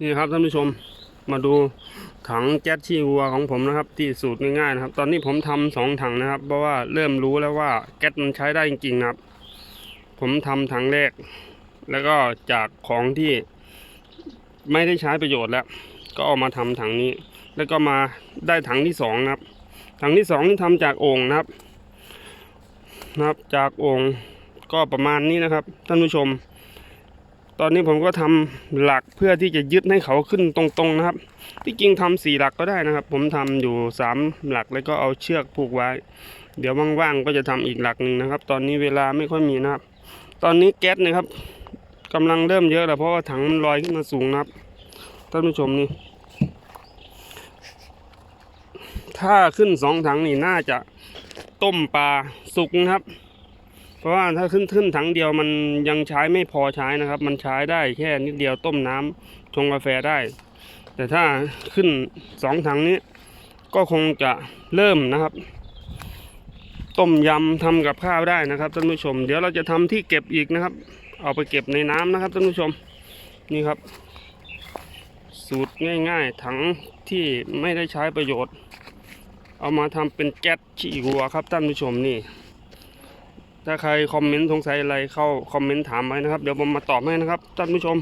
นี่ครับท่านผู้ชมมาดูถังแก๊สขี้วัวของผมนะครับ ที่สูตรง่ายๆนะครับ ตอนนี้ผมทำสองถังนะครับ เพราะว่าเริ่มรู้แล้วว่าแก๊สมันใช้ได้จริงๆนะครับ ผมทำถังแรก แล้วก็จากของที่ไม่ได้ใช้ประโยชน์แล้ว ก็เอามาทำถังนี้ แล้วก็มาได้ถังที่สองนะครับ ถังที่สองนี่ทำจากโอ่งนะครับนะครับ จากโอ่งก็ประมาณนี้นะครับ ท่านผู้ชม ตอนนี้ผมก็ทำหลักเพื่อที่จะยึดให้เขาขึ้นตรงๆนะครับ ที่จริงทำสี่หลักก็ได้นะครับ ผมทำอยู่สามหลักแล้วก็เอาเชือกผูกไว้ เดี๋ยวว่างๆก็จะทำอีกหลักหนึ่งนะครับ ตอนนี้เวลาไม่ค่อยมีนะครับ ตอนนี้แก๊สนะครับกำลังเริ่มเยอะแล้วเพราะว่าถังมันลอยขึ้นมาสูงนะครับท่านผู้ชมนี่ ถ้าขึ้นสองถังนี่น่าจะต้มปลาสุกนะครับ เพราะว่าถ้าขึ้นขึ้นถังเดียวมันยังใช้ไม่พอใช้นะครับ มันใช้ได้แค่นิดเดียวต้มน้ำชงกาแฟได้ แต่ถ้าขึ้นสองถังนี้ ก็คงจะเริ่มนะครับ ต้มยำทำกับข้าวได้นะครับท่านผู้ชม เดี๋ยวเราจะทำที่เก็บอีกนะครับ เอาไปเก็บในน้ำนะครับท่านผู้ชมนี่ครับ สูตรง่ายๆ ถังที่ไม่ได้ใช้ประโยชน์ เอามาทำเป็นแก๊สขี้วัวครับท่านผู้ชมนี่ ถ้าใครคอมเมนต์สงสัยอะไรเข้าคอมเมนต์ถามไว้นะครับ เดี๋ยวผมมาตอบให้นะครับท่านผู้ชม